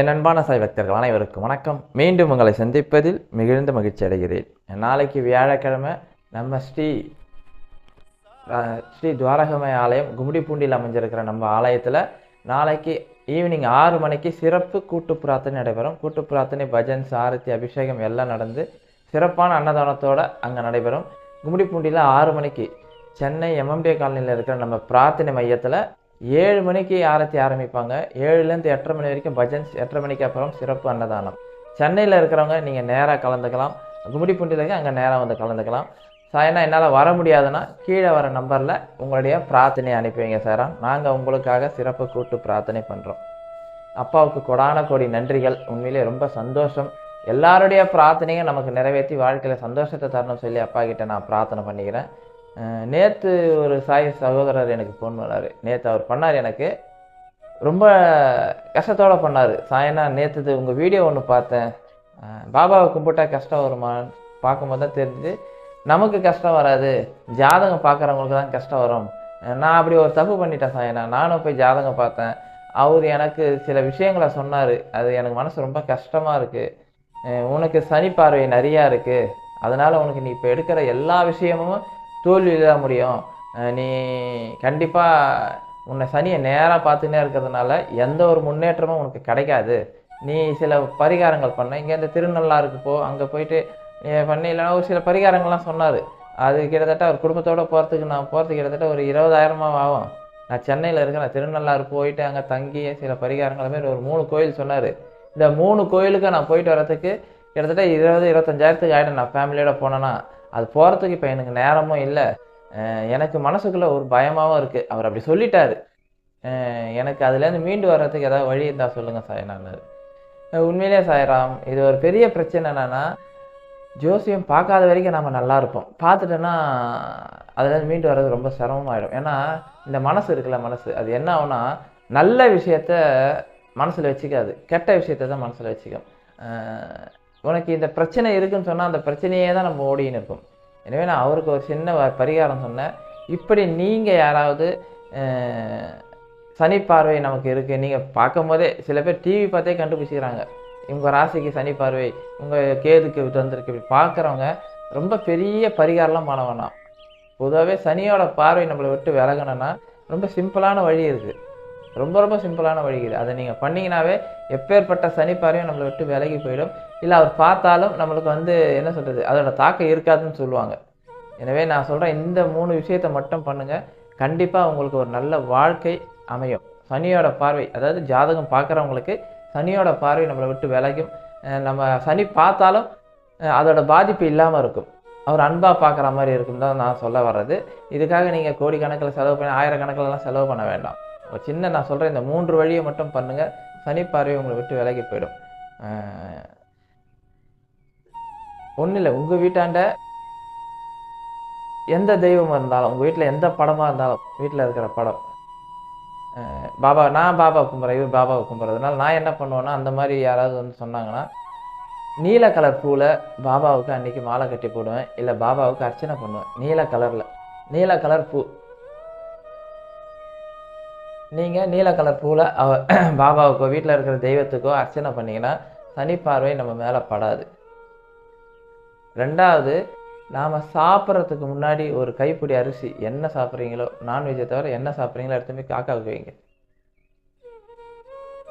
என் அன்பான சாய் பக்தர்கள் அனைவருக்கும் வணக்கம். மீண்டும் உங்களை சந்திப்பதில் மிகுந்த மகிழ்ச்சி அடைகிறேன். நாளைக்கு வியாழக்கிழமை நம்ம ஸ்ரீ ஸ்ரீ துவாரகமய ஆலயம் கும்மிடிப்பூண்டியில் அமைஞ்சிருக்கிற நம்ம ஆலயத்தில் நாளைக்கு ஈவினிங் ஆறு மணிக்கு சிறப்பு கூட்டு பிரார்த்தனை நடைபெறும். கூட்டு பிரார்த்தனை பஜன் சாரதி அபிஷேகம் எல்லாம் நடந்து சிறப்பான அன்னதானத்தோடு அங்கே நடைபெறும். கும்மிடிப்பூண்டியில் ஆறு மணிக்கு சென்னை எம்எம்டிஏ காலனியில் இருக்கிற நம்ம பிரார்த்தனை மையத்தில் ஏழு மணிக்கு ஆரத்தி ஆரம்பிப்பாங்க. ஏழுலேருந்து எட்டரை மணி வரைக்கும் பஜன்ஸ் எட்டரை மணிக்கு அப்புறம் சிறப்பு அன்னதானம். சென்னையில் இருக்கிறவங்க நீங்கள் நேராக கலந்துக்கலாம். கும்மிடிப்பூண்டியில் இருக்க அங்கே நேராக வந்து கலந்துக்கலாம். ஏன்னா என்னால் வர முடியாதுன்னா கீழே வர நம்பரில் உங்களுடைய பிரார்த்தனையை அனுப்பிவிங்க சாரா. நாங்கள் உங்களுக்காக சிறப்பு கூட்டு பிரார்த்தனை பண்ணுறோம் அப்பாவுக்கு கொடான கோடி நன்றிகள். உண்மையிலே ரொம்ப சந்தோஷம். எல்லாருடைய பிரார்த்தனையும் நமக்கு நிறைவேற்றி வாழ்க்கையில் சந்தோஷத்தை தரணும் சொல்லி அப்பா கிட்ட நான் பிரார்த்தனை பண்ணிக்கிறேன். நேற்று ஒரு சாய் சகோதரர் எனக்கு ஃபோன் பண்ணார். நேற்று அவர் பண்ணார் எனக்கு. ரொம்ப கஷ்டத்தோடு பண்ணார். சாயனா நேற்று உங்கள் வீடியோ ஒன்று பார்த்தேன். பாபாவை கும்பிட்டா கஷ்டம் வருமான்னு பார்க்கும்போது தான் தெரிஞ்சு நமக்கு கஷ்டம் வராது. ஜாதகம் பார்க்குறவங்களுக்கு தான் கஷ்டம் வரும். நான் அப்படி ஒரு தப்பு பண்ணிட்டேன் சாயனா. நானும் போய் ஜாதகம் பார்த்தேன். அவர் எனக்கு சில விஷயங்களை சொன்னார். அது எனக்கு மனசு ரொம்ப கஷ்டமாக இருக்குது உனக்கு சனி பார்வை நிறையா இருக்குது அதனால் உனக்கு நீ இப்போ எடுக்கிற எல்லா விஷயமும் தோல்வியில் தான் முடியும். நீ கண்டிப்பாக உன்னை சனியை நேராக பார்த்துக்கினே இருக்கிறதுனால எந்த ஒரு முன்னேற்றமும் உனக்கு கிடைக்காது. நீ சில பரிகாரங்கள் பண்ண. இங்கேருந்து திருநள்ளாருக்கு போ. அங்கே போயிட்டு நீ பண்ணி. ஒரு சில பரிகாரங்கள்லாம் சொன்னார். அது கிட்டத்தட்ட அவர் குடும்பத்தோடு போகிறதுக்கு நான் போகிறதுக்கு கிட்டத்தட்ட ஒரு இருபதாயிரமாக ஆகும். நான் சென்னையில் இருக்கிறேன் திருநள்ளாறு போயிட்டு அங்கே தங்கி சில பரிகாரங்கள் மாதிரி ஒரு மூணு கோயில் சொன்னார். இந்த மூணு கோயிலுக்கு நான் போயிட்டு வரத்துக்கு கிட்டத்தட்ட இருபது இருபத்தஞ்சாயிரத்துக்கு ஆகிடும் நான் ஃபேமிலியோட போனேன்னா அது போகிறதுக்கு இப்போ எனக்கு நேரமும் இல்லை. எனக்கு மனசுக்குள்ளே ஒரு பயமாகவும் இருக்குது அவர் அப்படி சொல்லிட்டாரு. எனக்கு அதுலேருந்து மீண்டு வர்றதுக்கு ஏதாவது வழி இருந்தால் சொல்லுங்கள் சாயனார் உண்மையிலே சாயராம் இது ஒரு பெரிய பிரச்சனை என்னென்னா ஜோசியம் பார்க்காத வரைக்கும் நம்ம நல்லா இருப்போம். பார்த்துட்டோன்னா அதுலேருந்து மீண்டு வர்றது ரொம்ப சிரமமாயிடும். ஏன்னா இந்த மனசு இருக்குல்ல மனசு. அது என்ன ஆகுனா நல்ல விஷயத்த மனசில் வச்சுக்காது. கெட்ட விஷயத்த தான் மனசில் வச்சுக்கும். உனக்கு இந்த பிரச்சனை இருக்குன்னு சொன்னால் அந்த பிரச்சனையே தான் நம்ம ஓடின்னு இருக்கும். எனவே நான் அவருக்கு ஒரு சின்ன பரிகாரம் சொன்னேன். இப்படி நீங்கள் யாராவது சனி பார்வை நமக்கு இருக்குது நீங்கள் பார்க்கும்போதே சில பேர் டிவி பார்த்தே கண்டுபிடிச்சிக்கிறாங்க. உங்கள் ராசிக்கு சனி பார்வை உங்கள் கேதுக்கு வந்திருக்கு இப்படி பார்க்குறவங்க ரொம்ப பெரிய பரிகாரம்லாம் பண்ண வேணாம். பொதுவாகவே சனியோட பார்வை நம்மளை விட்டு விலகணும்னா ரொம்ப சிம்பிளான வழி இருக்குது ரொம்ப ரொம்ப சிம்பிளான வழி இருக்குது அதை நீங்கள் பண்ணிங்கனாவே எப்பேற்பட்ட சனி பார்வையும் நம்மளை விட்டு விலகி போயிடும். இல்லை அவர் பார்த்தாலும் நம்மளுக்கு வந்து என்ன சொல்கிறது அதோட தாக்கம் இருக்காதுன்னு சொல்லுவாங்க. எனவே நான் சொல்கிறேன் இந்த மூணு விஷயத்தை மட்டும் பண்ணுங்கள் கண்டிப்பாக உங்களுக்கு ஒரு நல்ல வாழ்க்கை அமையும். சனியோட பார்வை அதாவது ஜாதகம் பார்க்குறவங்களுக்கு சனியோட பார்வை நம்மளை விட்டு விலகும். நம்ம சனி பார்த்தாலும் அதோட பாதிப்பு இல்லாமல் இருக்கும். அவர் அன்பாக பார்க்குற மாதிரி இருக்கும் தான் நான் சொல்ல வர்றது. இதுக்காக நீங்கள் கோடிக்கணக்கில் செலவு பண்ணி ஆயிரக்கணக்கிலலாம் செலவு பண்ண வேண்டாம். ஒரு சின்ன நான் சொல்கிறேன் இந்த மூன்று வழியை மட்டும் பண்ணுங்கள் சனி பார்வை உங்களை விட்டு விலகி போயிடும். ஒன்றும் இல்லை உங்கள் வீட்டாண்ட எந்த தெய்வமாக இருந்தாலும் உங்கள் வீட்டில் எந்த படமாக இருந்தாலும் வீட்டில் இருக்கிற படம். பாபா நான் பாபா கும்பிட்றேன் இவர் பாபாவை கும்பிட்றதுனால நான் என்ன பண்ணுவேன்னா அந்த மாதிரி யாராவது வந்து சொன்னாங்கன்னா நீல கலர் பூவில் பாபாவுக்கு அன்றைக்கி மாலை கட்டி போடுவேன் இல்லை பாபாவுக்கு அர்ச்சனை பண்ணுவேன் நீல கலரில். நீல கலர் பூ. நீங்கள் நீல கலர் பூவில் அவ பாபாவுக்கோ வீட்டில் இருக்கிற தெய்வத்துக்கோ அர்ச்சனை பண்ணீங்கன்னா சனி பார்வை நம்ம மேலே படாது. ரெண்டாவது நாம் சாப்பிட்றதுக்கு முன்னாடி ஒரு கைப்பிடி அரிசி என்ன சாப்பிட்றீங்களோ நான்வெஜ்ஜை தவிர என்ன சாப்பிட்றீங்களோ எடுத்துமே காக்காவுக்கு வைங்க.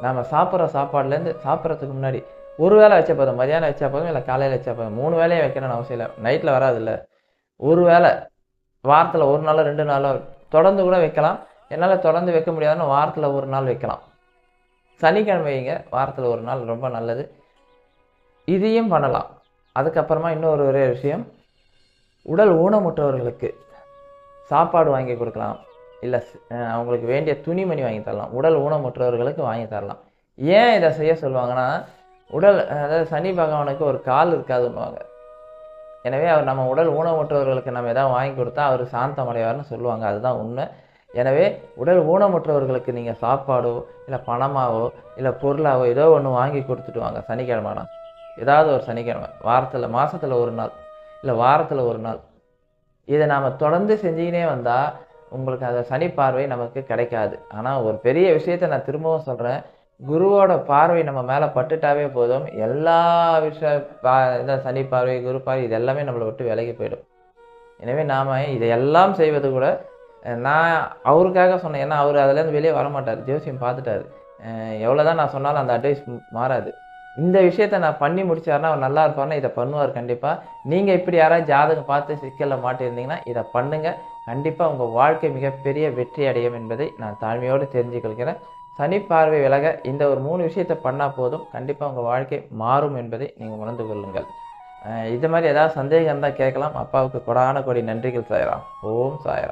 நாம் சாப்பிட்ற சாப்பாடுலேருந்து சாப்பிட்றதுக்கு முன்னாடி ஒரு வேளை வச்சா போதும் மதியானம் வச்சா போதும் இல்லை காலையில் வச்சா போதும் மூணு வேலையை வைக்கணும்னு அவசியம் இல்லை. நைட்டில் வராதுல்ல. ஒரு வேளை வாரத்தில் ஒரு நாளோ ரெண்டு நாளோ தொடர்ந்து கூட வைக்கலாம். என்னால் தொடர்ந்து வைக்க முடியாதுன்னா வாரத்தில் ஒரு நாள் வைக்கலாம். சனிக்கிழமை வைங்க வாரத்தில் ஒரு நாள் ரொம்ப நல்லது. இதையும் பண்ணலாம். அதுக்கப்புறமா இன்னொரு ஒரே விஷயம். உடல் ஊனமுற்றவர்களுக்கு சாப்பாடு வாங்கி கொடுக்கலாம். இல்லை அவங்களுக்கு வேண்டிய துணிமணி வாங்கி தரலாம். உடல் ஊனமுற்றவர்களுக்கு வாங்கி தரலாம். ஏன் இதை செய்ய சொல்லுவாங்கன்னா உடல் அதாவது சனி பகவானுக்கு ஒரு கால் இருக்காதுன்னுவாங்க. எனவே அவர் நம்ம உடல் ஊனமுற்றவர்களுக்கு நம்ம எதாவது வாங்கி கொடுத்தா அவர் சாந்தமடைவார்னு சொல்லுவாங்க. அதுதான் உண்மை. எனவே உடல் ஊனமுற்றவர்களுக்கு நீங்கள் சாப்பாடோ இல்லை பணமாவோ இல்லை பொருளாவோ ஏதோ ஒன்று வாங்கி கொடுத்துட்டு வாங்க. சனிக்கிழமைனா ஏதாவது ஒரு சனிக்கிழமை வாரத்தில் மாதத்தில் ஒரு நாள் இல்லை வாரத்தில் ஒரு நாள் இதை நாம் தொடர்ந்து செஞ்சுக்கினே வந்தால் உங்களுக்கு அந்த சனி பார்வை நமக்கு கிடைக்காது. ஆனால் ஒரு பெரிய விஷயத்தை நான் திரும்பவும் சொல்கிறேன் குருவோட பார்வை நம்ம மேலே பட்டுட்டாவே போதும். எல்லா விஷய பா இந்த சனி பார்வை குரு பார்வை இது எல்லாமே நம்மளை விட்டு விலகி போயிடும். எனவே நாம் இதையெல்லாம் செய்வது கூட நான் அவருக்காக சொன்னேன். ஏன்னா அவர் அதுலேருந்து வெளியே வர மாட்டார் ஜோசியம் பார்த்துட்டாரு. எவ்வளோ தான் நான் சொன்னாலும் அந்த அட்வைஸ் மாறாது. இந்த விஷயத்த நான் பண்ணி முடிச்சாருன்னா அவர் நல்லா இருப்பார்னா இதை பண்ணுவார் கண்டிப்பாக நீங்கள் இப்படி யாராவது ஜாதகம் பார்த்து சிக்கலில் மாட்டியிருந்தீங்கன்னா இதை பண்ணுங்கள் கண்டிப்பாக உங்கள் வாழ்க்கை மிகப்பெரிய வெற்றி அடையும் என்பதை நான் தாழ்மையோடு தெரிஞ்சுக்கொள்கிறேன். சனி பார்வை விலக இந்த ஒரு மூணு விஷயத்தை பண்ணால் போதும். கண்டிப்பாக உங்கள் வாழ்க்கை மாறும் என்பதை நீங்கள் உணர்ந்து கொள்ளுங்கள். இது மாதிரி ஏதாவது சந்தேகம் இருந்தால் கேட்கலாம். அப்பாவுக்கு கொடான கொடி நன்றிகள் சாயராம். ஓம் சாயராம்.